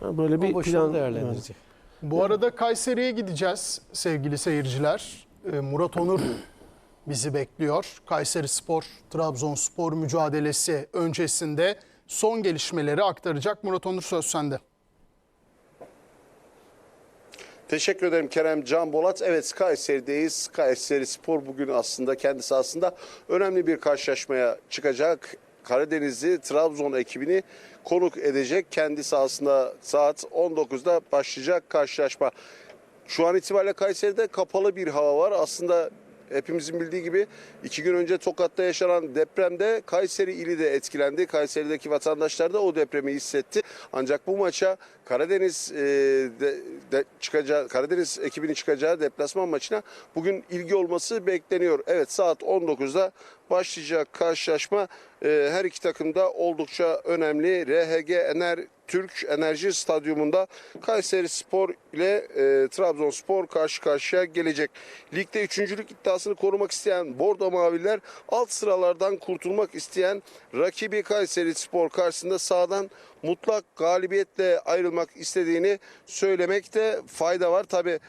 Böyle bir plan değerlendirecek. Bu arada Kayseri'ye gideceğiz sevgili seyirciler. Ee, Murat Onur bizi bekliyor. Kayseri Spor, Trabzonspor mücadelesi öncesinde son gelişmeleri aktaracak. Murat Onur söz sende. Teşekkür ederim Kerem Can Bolat. Evet Kayseri'deyiz. Kayseri Spor bugün aslında kendi sahasında önemli bir karşılaşmaya çıkacak. Karadenizli Trabzon ekibini konuk edecek. Kendi sahasında saat 19'da başlayacak karşılaşma. Şu an itibariyle Kayseri'de kapalı bir hava var. Aslında hepimizin bildiği gibi iki gün önce Tokat'ta yaşanan depremde Kayseri ili de etkilendi. Kayseri'deki vatandaşlar da o depremi hissetti. Ancak bu maça Karadeniz e, de, de çıkacağı Karadeniz ekibinin çıkacağı deplasman maçına bugün ilgi olması bekleniyor. Evet saat 19'da başlayacak karşılaşma e, her iki takım da oldukça önemli. RHG Ener Türk Enerji Stadyumunda Kayseri Spor ile e, Trabzonspor karşı karşıya gelecek. Ligde üçüncülük iddiasını korumak isteyen Bordo Maviler alt sıralardan kurtulmak isteyen rakibi Kayseri Spor karşısında sağdan mutlak galibiyetle ayrılmak istediğini söylemekte fayda var. Tabi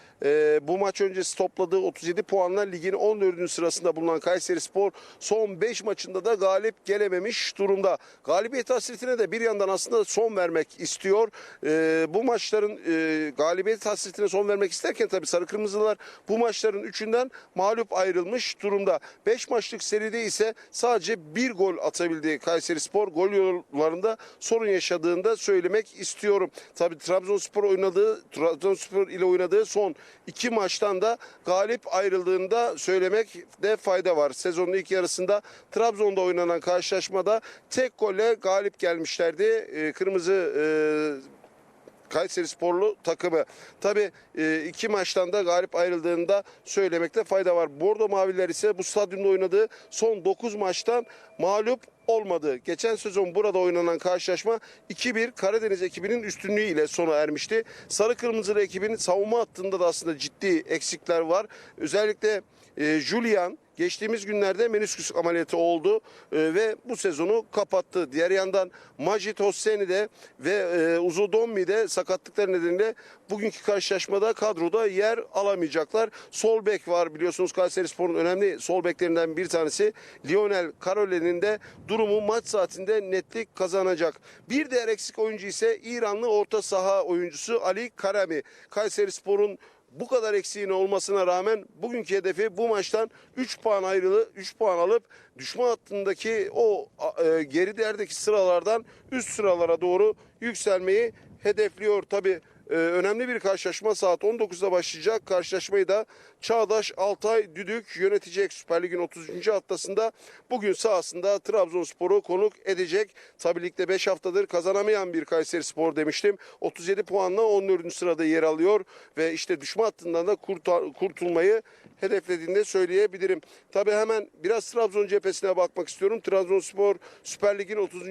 bu maç öncesi topladığı 37 puanla ligin 14. sırasında bulunan Kayseri Spor son 5 maçında da galip gelememiş durumda. Galibiyet hasretine de bir yandan aslında son vermek istiyor. E, bu maçların e, galibiyet hasretine son vermek isterken tabi Sarı Kırmızılar bu maçların üçünden mağlup ayrılmış durumda. 5 maçlık seride ise sadece bir gol atabildi Kayseri Spor. Gol yollarında sorun yaşadığında söylemek istiyorum. Tabi Trabzonspor oynadığı Trabzonspor ile oynadığı son iki maçtan da galip ayrıldığında söylemekte fayda var. Sezonun ilk yarısında Trabzon'da oynanan karşılaşmada tek golle galip gelmişlerdi. Ee, Kırmızı e, Kayseri Sporlu takımı. Tabi iki maçtan da galip ayrıldığında söylemekte fayda var. Bordo Maviler ise bu stadyumda oynadığı son 9 maçtan mağlup olmadı. Geçen sezon burada oynanan karşılaşma 2-1 Karadeniz ekibinin üstünlüğü ile sona ermişti. Sarı Kırmızılı ekibinin savunma hattında da aslında ciddi eksikler var. Özellikle e, Julian geçtiğimiz günlerde menisküs ameliyatı oldu e, ve bu sezonu kapattı. Diğer yandan Majid Hosseini de ve e, Uzudonmi de sakatlıkları nedeniyle bugünkü karşılaşmada kadroda yer alamayacaklar. Sol bek var biliyorsunuz Kayseri Spor'un önemli sol beklerinden bir tanesi Lionel Karole'nin de durumu maç saatinde netlik kazanacak. Bir diğer eksik oyuncu ise İranlı orta saha oyuncusu Ali Karami. Kayseri Spor'un bu kadar eksiğin olmasına rağmen bugünkü hedefi bu maçtan 3 puan ayrılı 3 puan alıp düşman hattındaki o e, gerilerdeki sıralardan üst sıralara doğru yükselmeyi hedefliyor. Tabi önemli bir karşılaşma saat 19'da başlayacak. Karşılaşmayı da Çağdaş Altay Düdük yönetecek Süper Lig'in 30. haftasında bugün sahasında Trabzonspor'u konuk edecek. Tabi ligde 5 haftadır kazanamayan bir Kayseri Spor demiştim. 37 puanla 14. sırada yer alıyor ve işte düşman hattından da kurtulmayı hedeflediğini de söyleyebilirim. Tabi hemen biraz Trabzon cephesine bakmak istiyorum. Trabzonspor Süper Lig'in 30.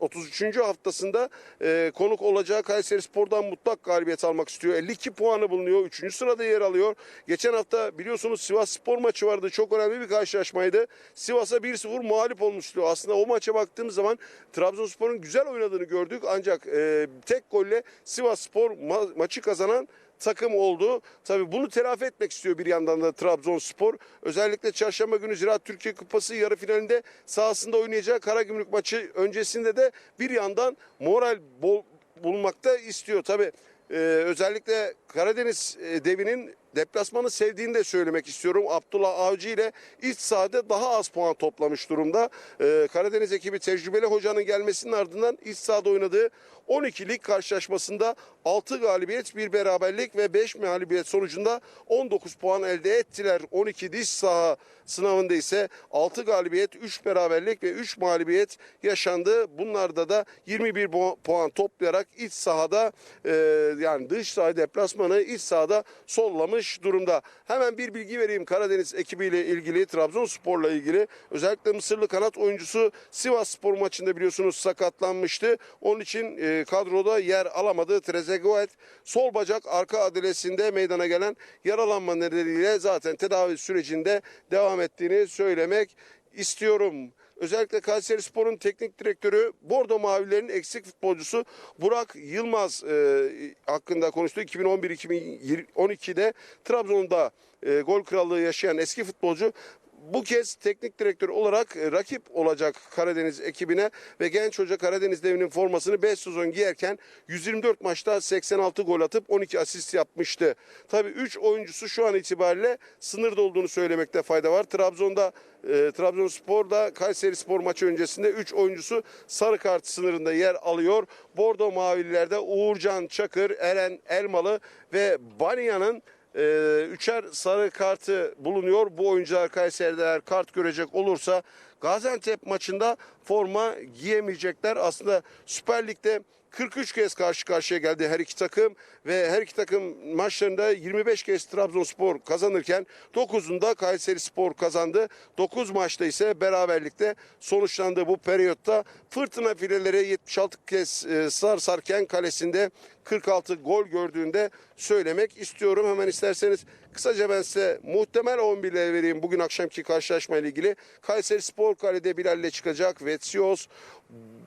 33. haftasında e, konuk olacağı Kayseri Spor'dan mutlak galibiyet almak istiyor. 52 puanı bulunuyor. 3. sırada yer alıyor. Geçen hafta biliyorsunuz Sivas Spor maçı vardı. Çok önemli bir karşılaşmaydı. Sivas'a 1-0 mağlup olmuştu. Aslında o maça baktığımız zaman Trabzonspor'un güzel oynadığını gördük. Ancak e, tek golle Sivas Spor ma- maçı kazanan takım oldu. Tabii bunu telafi etmek istiyor bir yandan da Trabzonspor. Özellikle çarşamba günü Ziraat Türkiye Kupası yarı finalinde sahasında oynayacağı Karagümrük maçı öncesinde de bir yandan moral bol, bulmakta istiyor. Tabii e, özellikle Karadeniz e, devinin deplasmanı sevdiğini de söylemek istiyorum. Abdullah Avcı ile iç sahada daha az puan toplamış durumda. Ee, Karadeniz ekibi tecrübeli hocanın gelmesinin ardından iç sahada oynadığı 12 lig karşılaşmasında 6 galibiyet, 1 beraberlik ve 5 mağlubiyet sonucunda 19 puan elde ettiler. 12 diş saha sınavında ise 6 galibiyet, 3 beraberlik ve 3 mağlubiyet yaşandı. Bunlarda da 21 puan toplayarak iç sahada e, yani dış saha deplasmanı iç sahada sollamış durumda. Hemen bir bilgi vereyim Karadeniz ekibiyle ilgili, Trabzonspor'la ilgili. Özellikle Mısırlı kanat oyuncusu Sivas Spor maçında biliyorsunuz sakatlanmıştı. Onun için e, kadroda yer alamadı. Trezeguet sol bacak arka adresinde meydana gelen yaralanma nedeniyle zaten tedavi sürecinde devam ettiğini söylemek istiyorum. Özellikle Kayseri Spor'un teknik direktörü Bordo Mavilerin eksik futbolcusu Burak Yılmaz e, hakkında konuştu. 2011-2012'de Trabzon'da e, gol krallığı yaşayan eski futbolcu bu kez teknik direktör olarak e, rakip olacak Karadeniz ekibine ve genç hoca Karadeniz devinin formasını 5 sezon giyerken 124 maçta 86 gol atıp 12 asist yapmıştı. Tabii 3 oyuncusu şu an itibariyle sınırda olduğunu söylemekte fayda var. Trabzon'da e, Trabzonspor'da Kayseri Spor maçı öncesinde 3 oyuncusu sarı kart sınırında yer alıyor. Bordo Mavililerde Uğurcan Çakır, Eren Elmalı ve Banya'nın e, üçer sarı kartı bulunuyor. Bu oyuncular Kayseri'de eğer kart görecek olursa Gaziantep maçında forma giyemeyecekler. Aslında Süper Lig'de 43 kez karşı karşıya geldi her iki takım ve her iki takım maçlarında 25 kez Trabzonspor kazanırken 9'unda Kayseri Spor kazandı. 9 maçta ise beraberlikte sonuçlandı bu periyotta. Fırtına fileleri 76 kez e, sar sarken kalesinde 46 gol gördüğünde söylemek istiyorum. Hemen isterseniz kısaca ben size muhtemel 11'leri vereyim bugün akşamki karşılaşma ile ilgili. Kayseri Spor kalede Bilal ile çıkacak. Vetsios,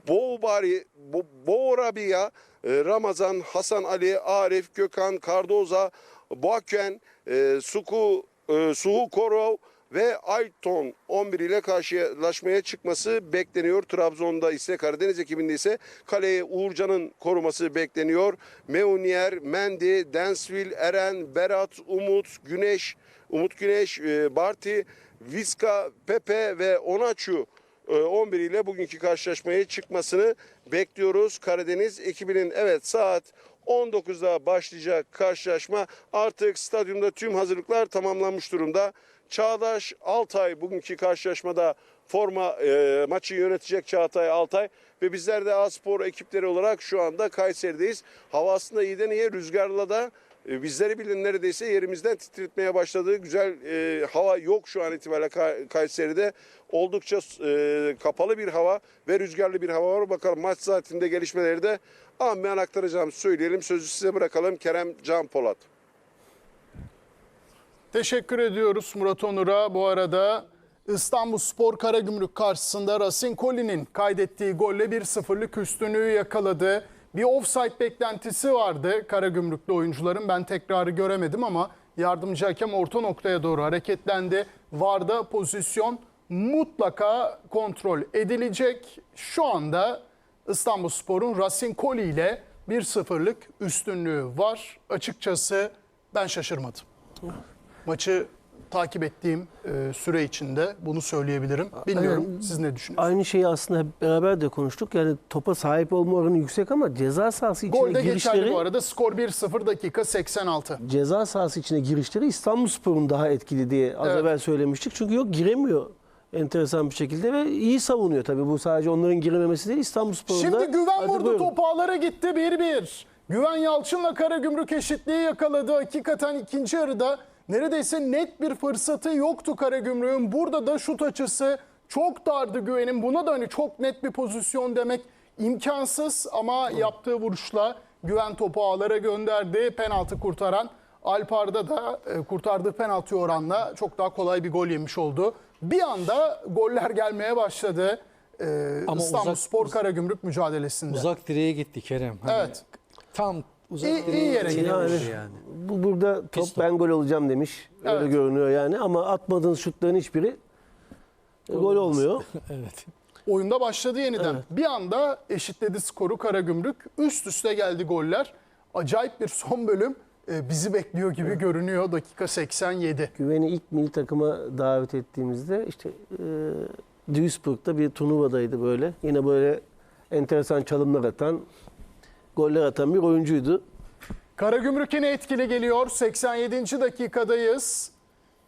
Boğbari, Bo, Boğrabia, e, Ramazan, Hasan Ali, Arif, Gökhan, Kardoza, Boakuen, e, Suku, e, Suhu Korov ve Ayton 11 ile karşılaşmaya çıkması bekleniyor. Trabzon'da ise Karadeniz ekibinde ise kaleye Uğurcan'ın koruması bekleniyor. Meunier, Mendi, Densville, Eren, Berat, Umut, Güneş, Umut Güneş, e, Barti, Viska, Pepe ve Onaçu 11 ile bugünkü karşılaşmaya çıkmasını bekliyoruz. Karadeniz ekibinin evet saat 19'da başlayacak karşılaşma artık stadyumda tüm hazırlıklar tamamlanmış durumda. Çağdaş Altay bugünkü karşılaşmada forma e, maçı yönetecek Çağatay Altay ve bizler de A-Spor ekipleri olarak şu anda Kayseri'deyiz. Hava aslında iyiden iyiye rüzgarla da bizleri bilin neredeyse yerimizden titretmeye başladığı güzel e, hava yok şu an itibariyle Kay- Kayseri'de. Oldukça e, kapalı bir hava ve rüzgarlı bir hava var. Bakalım maç saatinde gelişmeleri de anmayan aktaracağımızı söyleyelim. Sözü size bırakalım Kerem Can Polat. Teşekkür ediyoruz Murat Onur'a. Bu arada İstanbul Spor Karagümrük karşısında Racing Koli'nin kaydettiği golle 1-0'lık üstünlüğü yakaladı. Bir offside beklentisi vardı Karagümrüklü oyuncuların. Ben tekrarı göremedim ama yardımcı hakem orta noktaya doğru hareketlendi. Varda pozisyon mutlaka kontrol edilecek. Şu anda İstanbul Spor'un Racing Koli ile 1-0'lık üstünlüğü var. Açıkçası ben şaşırmadım. Maçı takip ettiğim e, süre içinde bunu söyleyebilirim. Bilmiyorum siz ne düşünüyorsunuz? Aynı şeyi aslında hep beraber de konuştuk. Yani topa sahip olma oranı yüksek ama ceza sahası içine Golde geçerli girişleri bu arada skor 1-0 dakika 86. ceza sahası içine girişleri İstanbulspor'un daha etkili diye az Evet. evvel söylemiştik. Çünkü yok giremiyor enteresan bir şekilde ve iyi savunuyor tabii. Bu sadece onların girememesi değil İstanbulspor'un da. Şimdi Güven vurdu buyurun. top ağlara gitti 1-1. Güven Yalçın'la Karagümrük eşitliği yakaladı. Hakikaten ikinci yarıda neredeyse net bir fırsatı yoktu Karagümrük'ün. Burada da şut açısı çok dardı Güven'in. Buna da hani çok net bir pozisyon demek imkansız ama yaptığı vuruşla Güven topu ağlara gönderdi. Penaltı kurtaran Alpar'da da e, kurtardığı penaltı oranla çok daha kolay bir gol yemiş oldu. Bir anda goller gelmeye başladı. e, Ama İstanbul uzak- Spor Karagümrük mücadelesinde. Uzak direğe gitti Kerem. Hani Evet. Tam uzak İyi- iyi yere vurdu Yani. Bu burada top Pis top. ben gol olacağım demiş. Öyle Evet. görünüyor yani ama atmadığın şutların hiçbiri e, gol olmuyor. Evet. Oyunda başladı yeniden. Bir anda eşitledi skoru Karagümrük. Üst üste geldi goller. Acayip bir son bölüm e, bizi bekliyor gibi görünüyor. Dakika 87. Güven'i ilk milli takıma davet ettiğimizde işte e, Duisburg'da bir turnuvadaydı böyle. Yine böyle enteresan çalımlar atan, goller atan bir oyuncuydu. Karagümrük yine etkili geliyor. 87. dakikadayız.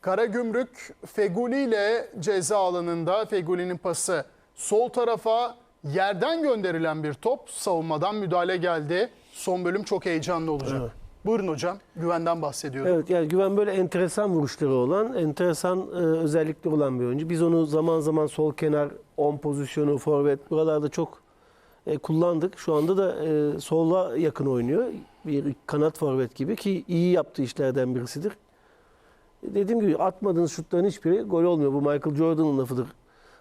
Karagümrük Feguli ile ceza alanında Feguli'nin pası sol tarafa yerden gönderilen bir top savunmadan müdahale geldi. Son bölüm çok heyecanlı olacak. Buyurun hocam. Güvenden bahsediyorum. Evet yani Güven böyle enteresan vuruşları olan, enteresan e, özellikleri olan bir oyuncu. Biz onu zaman zaman sol kenar, 10 pozisyonu, forvet buralarda çok e, kullandık. Şu anda da e, sola yakın oynuyor. Bir kanat forvet gibi ki iyi yaptığı işlerden birisidir. Dediğim gibi atmadığınız şutların hiçbiri gol olmuyor. Bu Michael Jordan'ın lafıdır.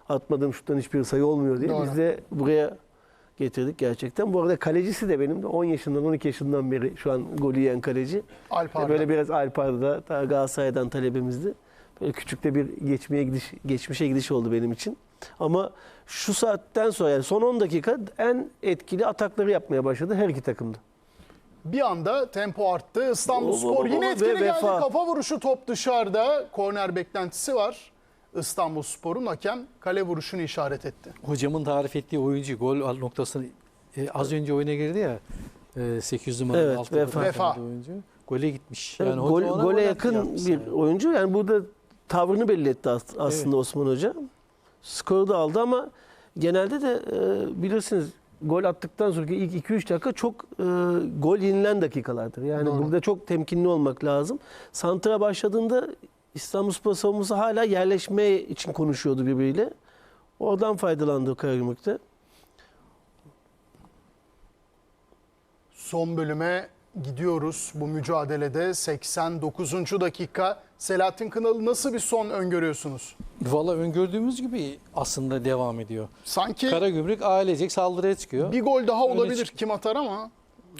atmadığım şuttan hiçbir sayı olmuyor diye. Doğru. Biz de buraya getirdik gerçekten. Bu arada kalecisi de benim de 10 yaşından 12 yaşından beri şu an golü yiyen kaleci. Alp Arda. Böyle biraz Alpar'da ta Galatasaray'dan talebimizdi. Böyle küçük de bir geçmeye gidiş, geçmişe gidiş oldu benim için. Ama şu saatten sonra yani son 10 dakika en etkili atakları yapmaya başladı her iki takımda. Bir anda tempo arttı. İstanbul Baba, Spor baba, yine ve etkili geldi. vefa. Kafa vuruşu top dışarıda. Korner beklentisi var. İstanbul Spor'un hakem kale vuruşunu işaret etti. Hocamın tarif ettiği oyuncu gol noktasını e, az önce oyuna girdi ya. E, 800 numaralı Evet, altta Vefa. Vefa. oyuncu. Gole gitmiş. Yani gol, ona gole gol yakın bir yani. oyuncu. Yani burada tavrını belli etti as- aslında Evet. Osman Hoca. Skoru da aldı ama genelde de e, bilirsiniz gol attıktan sonraki ilk 2-3 dakika çok e, gol yenilen dakikalardır. Yani Doğru. burada çok temkinli olmak lazım. Santra başladığında İstanbulspor savunması hala yerleşme için konuşuyordu birbiriyle. Oradan faydalandı Karagümrük'te. Son bölüme gidiyoruz bu mücadelede. 89. dakika. Selahattin Kınalı nasıl bir son öngörüyorsunuz? Valla öngördüğümüz gibi aslında devam ediyor. Sanki Karagümrük ailecek saldırıya çıkıyor. bir gol daha olabilir. çık- Kim atar ama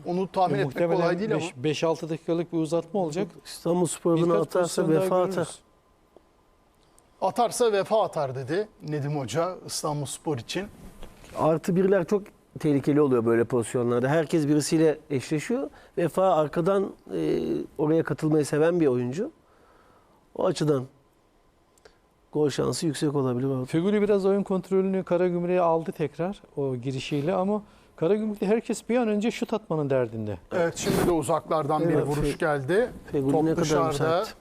onu tahmin E, etmek kolay değil ama. 5-6 dakikalık bir uzatma olacak. İstanbulspor bunu Birkaç atarsa pozisyon daha vefa görürüz. atar. Atarsa vefa atar dedi Nedim Hoca İstanbul Spor için. Artı birler çok tehlikeli oluyor böyle pozisyonlarda. Herkes birisiyle eşleşiyor. Vefa arkadan e, oraya katılmayı seven bir oyuncu. O açıdan gol şansı yüksek olabilir. Feguli biraz oyun kontrolünü Karagümrük'e aldı tekrar o girişiyle ama Karagümrük'te herkes bir an önce şut atmanın derdinde. Evet şimdi de uzaklardan bir Evet, vuruş Fe- geldi. Feguli ne Top kadar dışarıda müsait.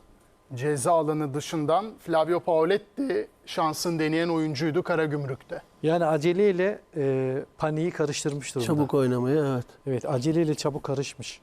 Ceza alanı dışından Flavio Paoletti şansın deneyen oyuncuydu Karagümrük'te. Yani aceleyle e, paniği karıştırmış durumda. Çabuk oynamayı evet. Evet aceleyle çabuk karışmış.